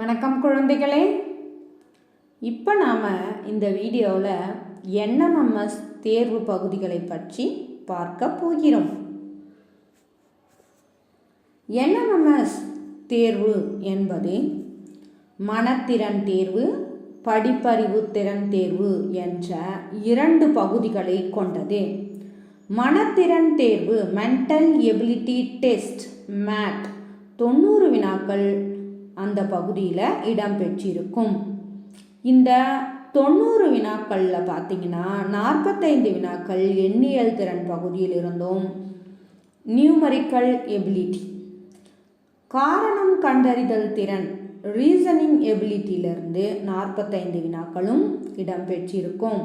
வணக்கம் குழந்தைகளே. இப்போ நாம் இந்த வீடியோவில் என்எம்எம்எஸ் தேர்வு பகுதிகளை பற்றி பார்க்க போகிறோம். என்எம்எம்எஸ் தேர்வு என்பது மனத்திறன் தேர்வு படிப்பறிவு திறன் தேர்வு என்ற இரண்டு பகுதிகளை கொண்டது. மனத்திறன் தேர்வு மென்டல் எபிலிட்டி டெஸ்ட் மேட் தொண்ணூறு வினாக்கள் அந்த பகுதியில் இடம்பெற்றிருக்கும் இந்த தொண்ணூறு வினாக்களில் பார்த்தீங்கன்னா நாற்பத்தைந்து வினாக்கள் எண்ணியல் திறன் பகுதியில் இருந்தும் நியூமரிக்கல் எபிலிட்டி. காரணம் கண்டறிதல் திறன் ரீசனிங் எபிலிட்டியிலிருந்து நாற்பத்தைந்து வினாக்களும் இடம்பெற்றிருக்கும்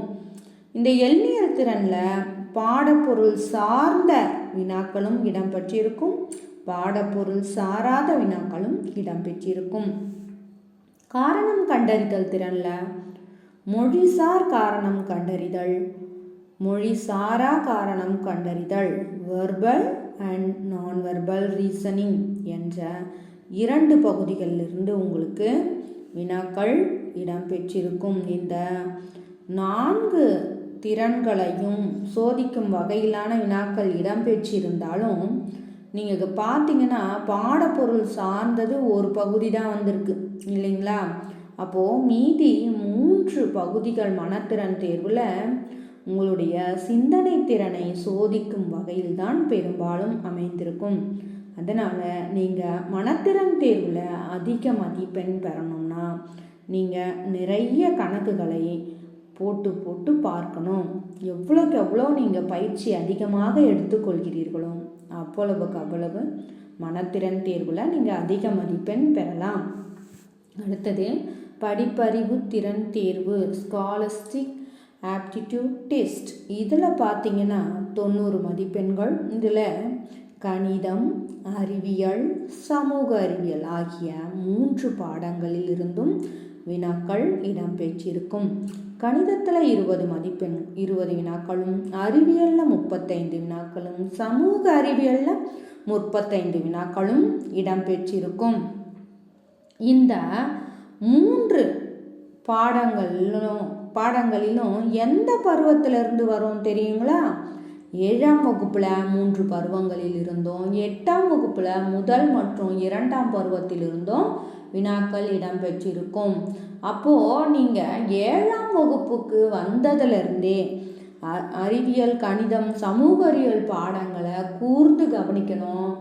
இந்த எண்ணியல் திறனில் பாடப்பொருள் சார்ந்த வினாக்களும் இடம்பெற்றிருக்கும் பாடப்பொருள் சாராத வினாக்களும் இடம்பெற்றிருக்கும் காரணம் கண்டறிதல் திறனில். மொழிசார் காரணம் கண்டறிதல். மொழி சாரா காரணம் கண்டறிதல். Verbal and non verbal reasoning என்ற இரண்டு பகுதிகளிலிருந்து உங்களுக்கு வினாக்கள் இடம்பெற்றிருக்கும் இந்த நான்கு திறன்களையும் சோதிக்கும் வகையிலான வினாக்கள் இடம்பெற்றிருந்தாலும் நீங்கள் பார்த்தீங்கன்னா பாடப்பொருள் சார்ந்தது ஒரு பகுதி தான் வந்திருக்கு இல்லைங்களா? அப்போது மீதி மூன்று பகுதிகள் மனத்திறன் தேர்வில் உங்களுடைய சிந்தனை திறனை சோதிக்கும் வகையில் தான் பெரும்பாலும் அமைந்திருக்கும். அதனால் நீங்கள் மனத்திறன் தேர்வில் அதிக மதிப்பெண் பெறணும்னா நீங்கள் நிறைய கணக்குகளை போட்டு போட்டு பார்க்கணும். எவ்வளோக்கு எவ்வளோ நீங்கள் பயிற்சி அதிகமாக எடுத்துக்கொள்கிறீர்களோ அவ்வளவுக்கு அவ்வளவு மனத்திறன் தேர்வில் நீங்கள் அதிக மதிப்பெண் பெறலாம். அடுத்தது படிப்பறிவு திறன் தேர்வு ஸ்காலஸ்டிக் ஆப்டிடியூட் டெஸ்ட் இதில் பார்த்தீங்கன்னா தொண்ணூறு மதிப்பெண்கள் இதில் கணிதம் அறிவியல் சமூக அறிவியல் ஆகிய மூன்று பாடங்களில் இருந்தும் வினாக்கள் இடம்பெற்றிருக்கும். கணிதத்தில் இருபது மதிப்பெண் இருபது வினாக்களும் அறிவியலில் முப்பத்தைந்து வினாக்களும் சமூக அறிவியலில் முப்பத்தைந்து வினாக்களும் இடம்பெற்றிருக்கும். இந்த மூன்று பாடங்களிலும் பாடங்களிலும் எந்த பருவத்திலிருந்து வரும் தெரியுங்களா? ஏழாம் வகுப்பில் மூன்று பருவங்களில் இருந்தும். எட்டாம் வகுப்பில் முதல் மற்றும் இரண்டாம் பருவத்தில் இருந்தும். வினாக்கள் இடம்பெற்றிருக்கும். அப்போது நீங்கள் ஏழாம் வகுப்புக்கு வந்ததுலேருந்தே அறிவியல் கணிதம் சமூக அறிவியல் பாடங்களை கூர்ந்து கவனிக்கணும்.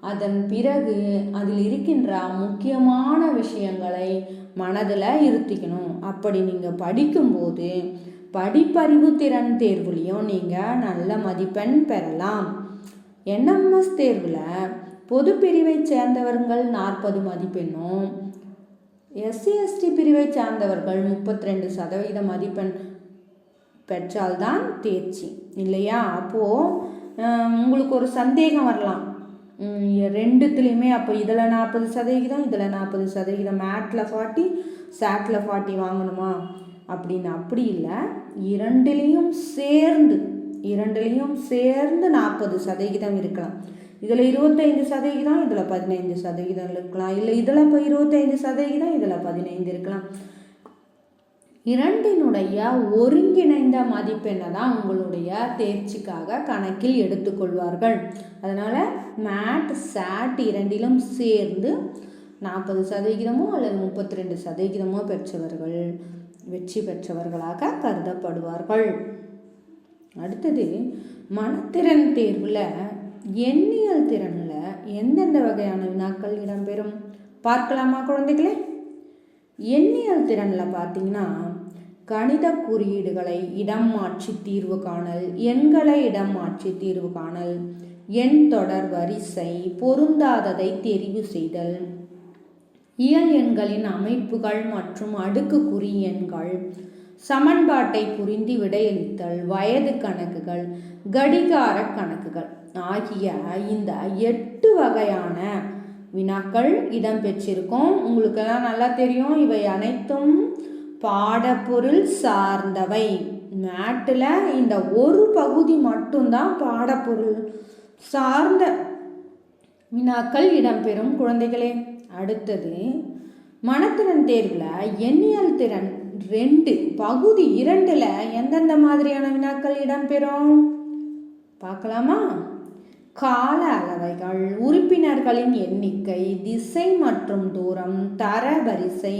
அதன் பிறகு அதில் இருக்கின்ற முக்கியமான விஷயங்களை மனதில் இருத்திக்கணும். அப்படி நீங்கள் படிக்கும்போது படிப்பறிவு திறன் தேர்வுலேயும் நீங்கள் நல்ல மதிப்பெண் பெறலாம். என்எம்எஸ் தேர்வில் பொது பிரிவை சேர்ந்தவர்கள் நாற்பது மதிப்பெண்ணும் எஸ்சி எஸ்டி பிரிவை சார்ந்தவர்கள் முப்பத்தி ரெண்டு சதவீத மதிப்பெண் பெற்றால்தான் தேர்ச்சி இல்லையா? அப்போது உங்களுக்கு ஒரு சந்தேகம் வரலாம். ரெண்டுத்துலேயுமே அப்போ இதில் நாற்பது சதவிகிதம் இதில் நாற்பது சதவிகிதம். மேட்டில் ஃபார்ட்டி சேட்டில் ஃபார்ட்டி வாங்கணுமா? அப்படின்னு அப்படி இல்லை. இரண்டுலேயும் சேர்ந்து இரண்டுலேயும் சேர்ந்து நாற்பது சதவிகிதம் இருக்கலாம். இதில் இருபத்தைந்து சதவிகிதம் இதில் பதினைந்து சதவிகிதம் இருக்கலாம். இல்லை இதில் இப்போ இருபத்தைந்து சதவிகிதம் இதில் பதினைந்து இருக்கலாம். இரண்டினுடைய ஒருங்கிணைந்த மதிப்பெண்ணை தான் உங்களுடைய தேர்ச்சிக்காக கணக்கில் எடுத்துக்கொள்வார்கள். அதனால் மேட் சாட் இரண்டிலும் சேர்ந்து நாற்பது சதவிகிதமோ அல்லது முப்பத்தி ரெண்டு சதவிகிதமோ பெற்றவர்கள். வெற்றி பெற்றவர்களாக கருதப்படுவார்கள். அடுத்தது மனத்திறன் தேர்வில் எண்ணியல் திறனில் எந்தெந்த வகையான வினாக்கள் இடம்பெறும்? பார்க்கலாமா குழந்தைகளே? எண்ணியல் திறனில் பார்த்தீங்கன்னா கணித குறியீடுகளை இடம் மாற்றி தீர்வு காணல் எண்களை இடம் மாற்றி தீர்வு காணல் எண் தொடர் வரிசை பொருந்தாததை தெரிவு செய்தல் இயல் எண்களின் அமைப்புகள் மற்றும் அடுக்கு குறி எண்கள். சமன்பாட்டை புரிந்து விடையளித்தல் வயது கணக்குகள் கடிகார கணக்குகள் ஆகிய இந்த எட்டு வகையான வினாக்கள் இடம்பெற்றிருக்கும். உங்களுக்கெல்லாம் நல்லா தெரியும். இவை அனைத்தும் பாடப்பொருள் சார்ந்தவை. மேட்டில் இந்த ஒரு பகுதி மட்டும்தான் பாடப்பொருள் சார்ந்த வினாக்கள் இடம்பெறும் குழந்தைகளே. அடுத்தது மனத்திறன் தேர்வில் எண்ணியல் திறன் ரெண்டு பகுதி இரண்டில் எந்தெந்த மாதிரியான வினாக்கள் இடம்பெறும்? பார்க்கலாமா? கால அளவைகள் உறுப்பினர்களின் எண்ணிக்கை திசை மற்றும் தூரம் தர வரிசை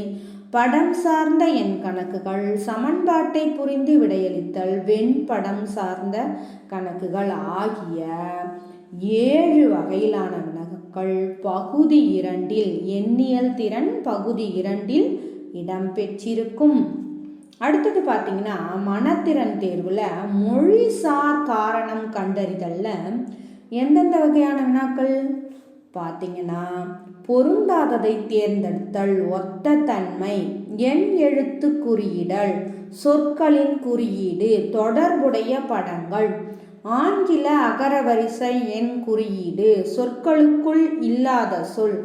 படம் சார்ந்த எண் கணக்குகள் சமன்பாட்டை புரிந்து விடையளித்தல் வெண்படம் சார்ந்த கணக்குகள் ஆகிய ஏழு வகையிலான வினாக்கள் பகுதி இரண்டில் எண்ணியல் திறன் பகுதி இரண்டில் இடம்பெற்றிருக்கும் அடுத்தது பார்த்தீங்கன்னா மனத்திறன் தேர்வில் மொழிசார் காரணம் கண்டறிதலில் எந்தெந்த வகையான வினாக்கள்? பார்த்தீங்கன்னா பொருந்தாததை தேர்ந்தெடுத்தல் ஒத்த தன்மை எண் எழுத்து குறியிடல் சொற்களின் குறியீடு தொடர்புடைய படங்கள் ஆங்கில அகரவரிசை எண் குறியீடு. சொற்களுக்குள் இல்லாத சொல்.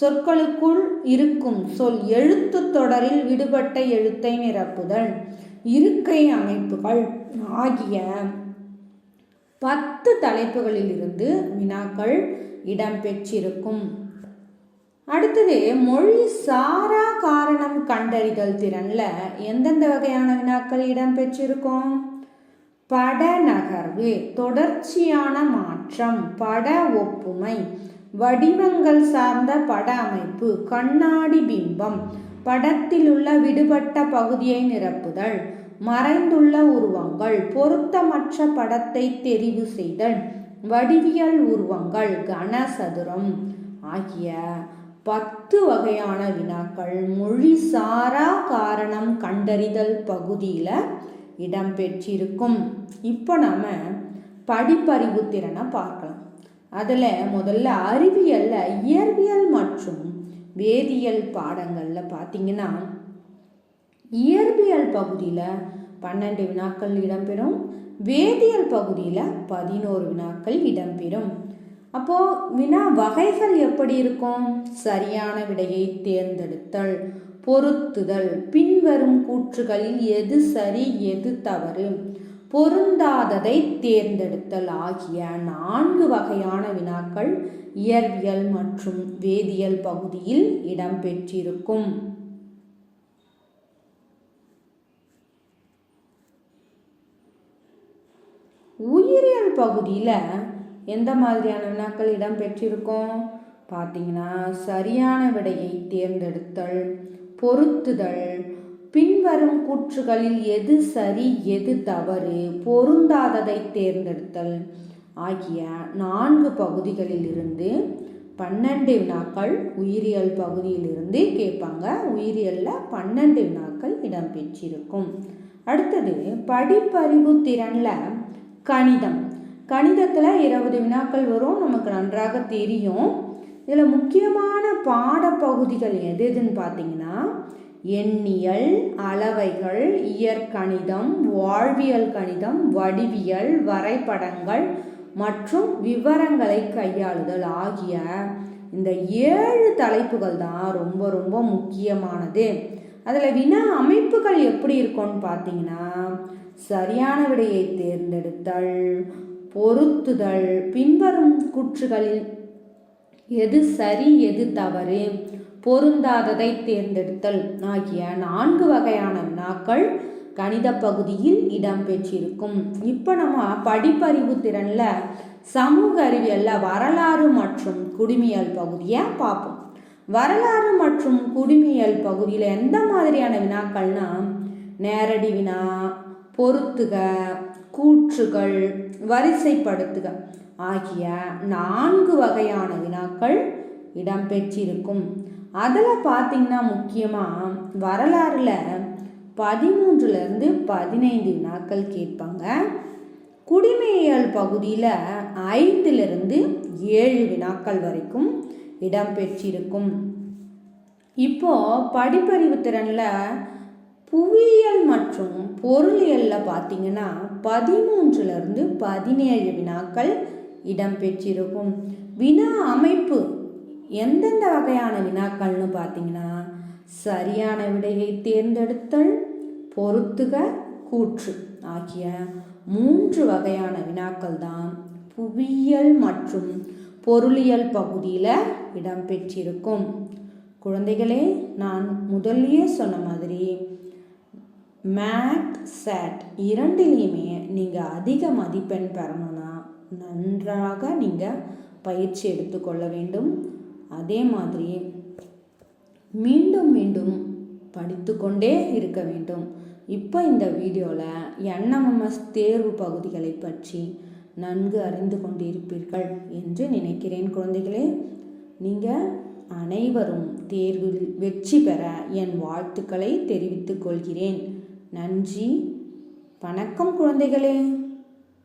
சொற்களுக்குள் இருக்கும் சொல். எழுத்து தொடரில் விடுபட்ட எழுத்தை நிரப்புதல். இருக்கை அமைப்புகள் ஆகிய பத்து தலைப்புகளிலிருந்து வினாக்கள் இடம்பெற்றிருக்கும் அடுத்தது மொழி சாரா காரணம் கண்டறிதல் திறனில் எந்தெந்த வகையான வினாக்கள் இடம்பெற்றிருக்கும் பட நகர்வு தொடர்ச்சியான மாற்றம் பட ஒப்புமை வடிவங்கள் சார்ந்த பட அமைப்பு கண்ணாடி பிம்பம் படத்தில் உள்ள விடுபட்ட பகுதியை நிரப்புதல் மறைந்துள்ள உருவங்கள் பொருத்தமற்ற படத்தை தெரிவு செய்தல் வடிவியல் உருவங்கள் கனசதுரம் ஆகிய பத்து வகையான வினாக்கள் மொழி சாரா காரணம் கண்டறிதல் பகுதியில் இடம் பெற்றிருக்கும் இப்போ நம்ம படிப்பறிவு திறனை பார்க்கலாம். அதில் முதல்ல அறிவியலில் இயற்பியல் மற்றும் வேதியியல் பாடங்களில் பார்த்தீங்கன்னா இயற்பியல் பகுதியில் பன்னெண்டு வினாக்கள் இடம்பெறும் வேதியியல் பகுதியில் பதினோரு வினாக்கள் இடம்பெறும். அப்போது வினா வகைகள் எப்படி இருக்கும்? சரியான விடையை தேர்ந்தெடுத்தல் பொருத்துதல் பின் பின்வரும் கூற்றுகளில் எது சரி எது தவறு? பொருந்தாததை தேர்ந்தெடுத்தல் ஆகிய நான்கு வகையான வினாக்கள் இயற்பியல் மற்றும் வேதியியல் பகுதியில் இடம்பெற்றிருக்கும். உயிரியல் பகுதியில் எந்த மாதிரியான வினாக்கள் இடம்பெற்றிருக்கும்? பார்த்தீங்கன்னா சரியான விடையை தேர்ந்தெடுத்தல் பொருத்துதல் பின்வரும் கூற்றுகளில் எது சரி எது தவறு பொருந்தாததை தேர்ந்தெடுத்தல். ஆகிய நான்கு பகுதிகளில் இருந்து பன்னெண்டு வினாக்கள் உயிரியல் பகுதியிலிருந்து கேட்பாங்க. உயிரியலில் பன்னெண்டு வினாக்கள் இடம்பெற்றிருக்கும். அடுத்தது படிப்பறிவு திறனில் கணிதம். கணிதத்தில் இருபது வினாக்கள் வரும். நமக்கு நன்றாக தெரியும். இதில் முக்கியமான பாடப்பகுதிகள் எது எதுன்னு பார்த்தீங்கன்னா எண்ணியல் அளவைகள் இயற்கணிதம் வாழ்வியல் கணிதம் வடிவியல் வரைபடங்கள் மற்றும் விவரங்களை கையாளுதல் ஆகிய இந்த ஏழு தலைப்புகள் தான் ரொம்ப ரொம்ப முக்கியமானது. அதில் வினா அமைப்புகள் எப்படி இருக்கும்னு பார்த்தீங்கன்னா சரியான விடையை தேர்ந்தெடுத்தல் பொருத்துதல் பின்வரும் கூற்றுகளில் எது சரி எது தவறு பொருந்தாததை தேர்ந்தெடுத்தல். ஆகிய நான்கு வகையான வினாக்கள் கணித பகுதியில் இடம்பெற்றிருக்கும். இப்போ நம்ம படிப்பறிவு திறனில் சமூக அறிவியலில் வரலாறு மற்றும் குடிமியல் பகுதியை பார்ப்போம் வரலாறு மற்றும் குடிமியல் பகுதியில் எந்த மாதிரியான வினாக்கள்னா நேரடி வினா பொருத்துக கூற்றுகள் வரிசைப்படுத்துக ஆகிய நான்கு வகையான வினாக்கள் இடம்பெற்றிருக்கும். அதில் பார்த்திங்கன்னா முக்கியமாக வரலாறில் பதிமூன்றுலேருந்து பதினைந்து வினாக்கள் கேட்பாங்க. குடிமையியல் பகுதியில் ஐந்துலேருந்து ஏழு வினாக்கள் வரைக்கும் இடம்பெற்றிருக்கும். இப்போ படிப்பறிவு திறனில் புவியியல் மற்றும் பொருளியலில் பார்த்திங்கன்னா பதிமூன்றுலேருந்து பதினேழு வினாக்கள் இடம்பெற்றிருக்கும். வினா அமைப்பு எந்தெந்த வகையான வினாக்கள்னு பார்த்தீங்கன்னா சரியான விடையை தேர்ந்தெடுத்தல் பொருத்துக கூற்று ஆகிய மூன்று வகையான வினாக்கள் தான் புவியியல் மற்றும் பொருளியல் பகுதியில் இடம்பெற்றிருக்கும். குழந்தைகளே நான் முதல்லயே சொன்ன மாதிரி மேட் சேட் இரண்டிலையுமே நீங்கள் அதிக மதிப்பெண் பெறணும்னா நன்றாக நீங்கள் பயிற்சி எடுத்துக்கொள்ள வேண்டும். அதே மாதிரி மீண்டும் மீண்டும் படித்து கொண்டே இருக்க வேண்டும். இப்போ இந்த வீடியோவில் என்எம்எஸ் தேர்வு பகுதிகளை பற்றி நன்கு அறிந்து கொண்டிருப்பீர்கள் என்று நினைக்கிறேன் குழந்தைகளே. நீங்கள் அனைவரும் தேர்வில் வெற்றி பெற என் வாழ்த்துக்களை தெரிவித்துக் கொள்கிறேன். நன்றி. வணக்கம் குழந்தைகளே.